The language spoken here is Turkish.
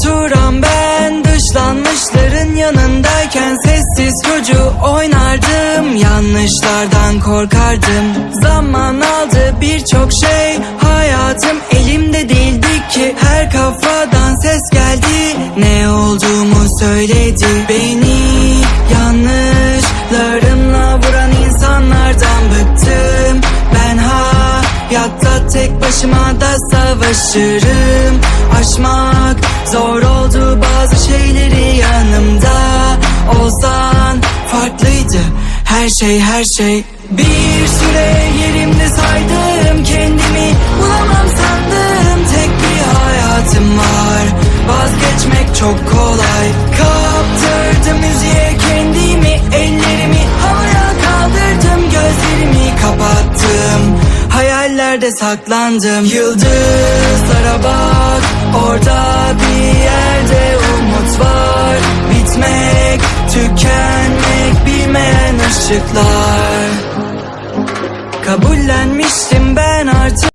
oturan ben. Dışlanmışların yanındayken sessiz çocuğu oynardım. Yanlışlardan korkardım. Zaman aldı birçok şey. Hayatım elimde değildi ki. Her kafadan ses geldi. Ne olduğumu söyledi. Beni yanlışlarımla vuran insanlardan bıktım. Ben hayatta tek başıma da savaşırım Aşmak zor oldu bazı şeyleri yanımda Olsan farklıydı. Her şey her şey. Bir süre yerimde saydım kendimi. Bulamam sandım tek bir hayatım var. Vazgeçmek çok kolay. Kaptırdım müziğe kendimi Ellerimi. Havaya kaldırdım Gözlerimi kapattım. Hayallerde saklandım. Yıldızlara bak Orada bir yerde umut var. Bitmek, tükenmek bilmeyen ışıklar. Kabullenmiştim ben artık.